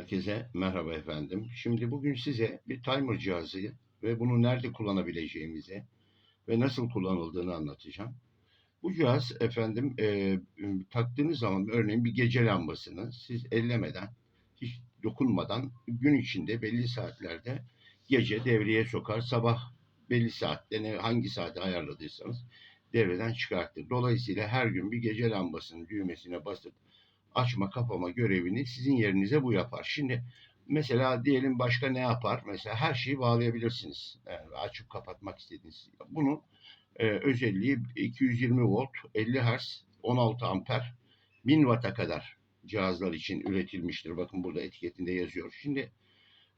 Herkese merhaba efendim. Şimdi bugün size bir timer cihazı ve bunu nerede kullanabileceğimizi ve nasıl kullanıldığını anlatacağım. Bu cihaz efendim e, taktığınız zaman örneğin bir gece lambasını siz ellemeden, hiç dokunmadan gün içinde belli saatlerde gece devreye sokar. Sabah belli saatte ne, hangi saate ayarladıysanız devreden çıkartır. Dolayısıyla her gün bir gece lambasının düğmesine basıp açma kapama görevini sizin yerinize bu yapar. Şimdi mesela diyelim başka ne yapar? Mesela her şeyi bağlayabilirsiniz. Yani açıp kapatmak istediğiniz. Bunun e, özelliği 220 volt, 50 Hz, 16 amper, 1000 Watt'a kadar cihazlar için üretilmiştir. Bakın burada etiketinde yazıyor. Şimdi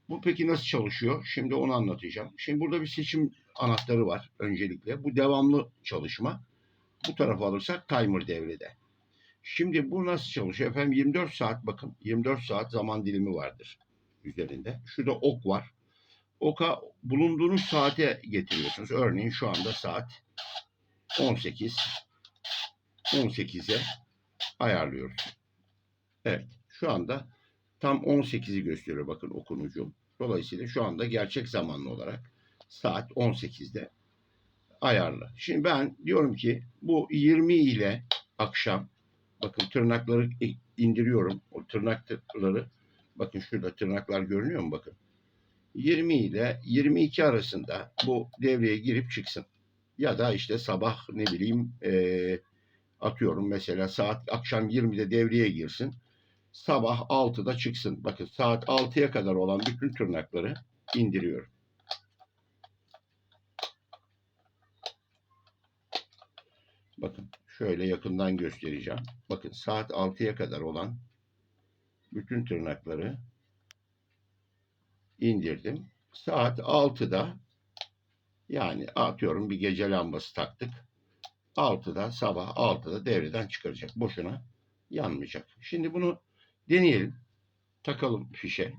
bu peki nasıl çalışıyor? Şimdi onu anlatacağım. Şimdi burada bir seçim anahtarı var öncelikle. Bu devamlı çalışma. Bu tarafa alırsak timer devrede. Şimdi bu nasıl çalışıyor? Efendim 24 saat bakın 24 saat zaman dilimi vardır üzerinde. Şurada ok var. Oka bulunduğunuz saate getiriyorsunuz. Örneğin şu anda saat 18. 18'e ayarlıyoruz. Evet şu anda tam 18'i gösteriyor bakın okun ucu. Dolayısıyla şu anda gerçek zamanlı olarak saat 18'de ayarlı. Şimdi ben diyorum ki bu 20 ile akşam Bakın tırnakları indiriyorum. O tırnakları bakın şurada tırnaklar görünüyor mu bakın. 20 ile 22 arasında bu devreye girip çıksın. Ya da işte sabah ne bileyim e, atıyorum mesela saat akşam 20'de devreye girsin. Sabah 6'da çıksın. Bakın saat 6'ya kadar olan bütün tırnakları indiriyorum. Bakın şöyle yakından göstereceğim. Bakın saat 6'ya kadar olan bütün tırnakları indirdim. Saat 6'da yani atıyorum bir gece lambası taktık. 6'da sabah 6'da devreden çıkaracak. Boşuna yanmayacak. Şimdi bunu deneyelim. Takalım fişe.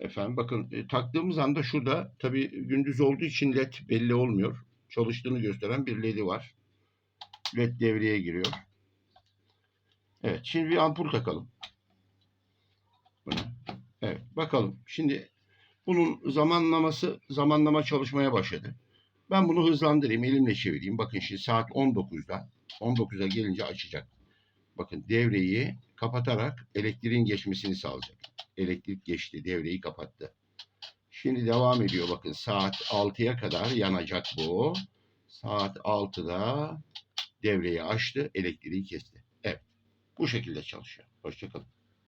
Efendim bakın e, taktığımız anda şurada tabi gündüz olduğu için led belli olmuyor. Çalıştığını gösteren bir ledi var. LED devreye giriyor. Evet şimdi bir ampul takalım. Evet bakalım. Şimdi bunun zamanlaması zamanlama çalışmaya başladı. Ben bunu hızlandırayım elimle çevireyim. Bakın şimdi saat 19'da 19'a gelince açacak. Bakın devreyi kapatarak elektriğin geçmesini sağlayacak. Elektrik geçti devreyi kapattı. Şimdi devam ediyor bakın saat 6'ya kadar yanacak bu. Saat 6'da devreyi açtı, elektriği kesti. Evet. Bu şekilde çalışıyor. Hoşçakalın.